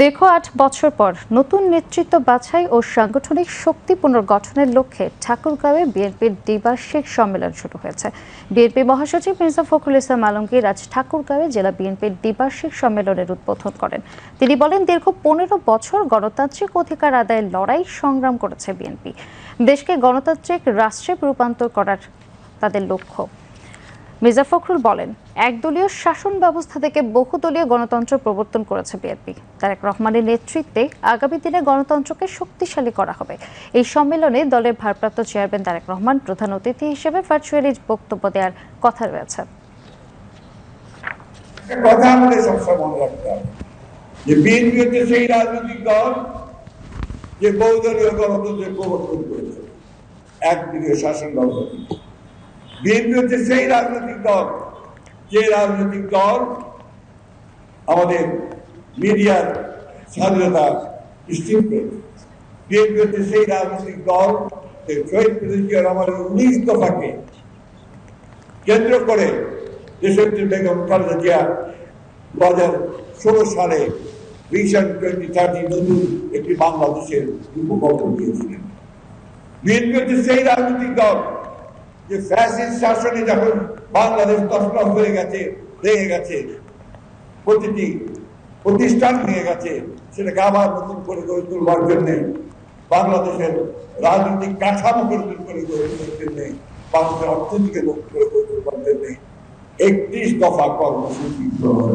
দীর্ঘ আট বছর পর নতুন নেতৃত্ব বাছাই ও সাংগঠনিক শক্তি পুনর্গঠনের লক্ষ্যে ঠাকুরগাঁওয়ে বিএনপির দ্বিবার্ষিক সম্মেলন শুরু হয়েছে। বিএনপি মহাসচিব মির্জা ফখরুল ইসলাম আলমগীর আজ ঠাকুরগাঁওয়ে জেলা বিএনপির দ্বিবার্ষিক সম্মেলনের উদ্বোধন করেন। তিনি বলেন, দীর্ঘ পনেরো বছর গণতান্ত্রিক অধিকার আদায়ের লড়াই সংগ্রাম করেছে বিএনপি। দেশকে গণতান্ত্রিক রাষ্ট্রে রূপান্তর করার তাদের লক্ষ্য। মির্জা ফখরুল বলেন, একদলীয় শাসন ব্যবস্থা থেকে বহুদলীয় গণতন্ত্র প্রবর্তন করেছে বিএনপি। তারেক রহমানের নেতৃত্বে আগামী দিনে গণতন্ত্রকে শক্তিশালী করা হবে। এই সম্মেলনে দলের ভারপ্রাপ্ত চেয়ারম্যান তারেক রহমান প্রধান অতিথি হিসেবে ভার্চুয়ালি বক্তব্য দেওয়ার কথা রয়েছে। যে বিএনপি হচ্ছে সেই রাজনৈতিক দল যে বহুদলীয় গণতন্ত্রের প্রবর্তন করেছে। একদলীয় শাসন ব্যবস্থা। বিএনপি হচ্ছে সেই রাজনৈতিক দল যে রাজনৈতিক দল আমাদের মিডিয়ার স্বাধীনতা নিশ্চিত করেছে বিএনপি হচ্ছে সেই রাজনৈতিক দল, যে শহীদ প্রেসিডেন্ট আমাদের উনিশ দফাকে কেন্দ্র করে দেশনেত্রী বেগম খালেদা জিয়া দু হাজার ষোলো সালে ভিশন টোয়েন্টি থার্টি নতুন একটি বাংলাদেশের রূপকল্প দিয়েছিলেন। বিএনপি হচ্ছে সেই রাজনৈতিক দল যে ফ্যাসিস্ট শাসনে যখন বাংলাদেশ তসনস হয়ে গেছে, ভেঙে গেছে, প্রতিটি প্রতিষ্ঠান ভেঙে গেছে, সেটাকে আবার নতুন করে গড়ে তুলবার জন্যে, বাংলাদেশের রাজনৈতিক কাঠামো করে নতুন করে গড়ে তোলার জন্যে, বাংলাদেশের অর্থনীতিকে লক্ষ্য করে গড়ে তুলবার জন্যে একত্রিশ দফা কর্মসূচি গ্রহণ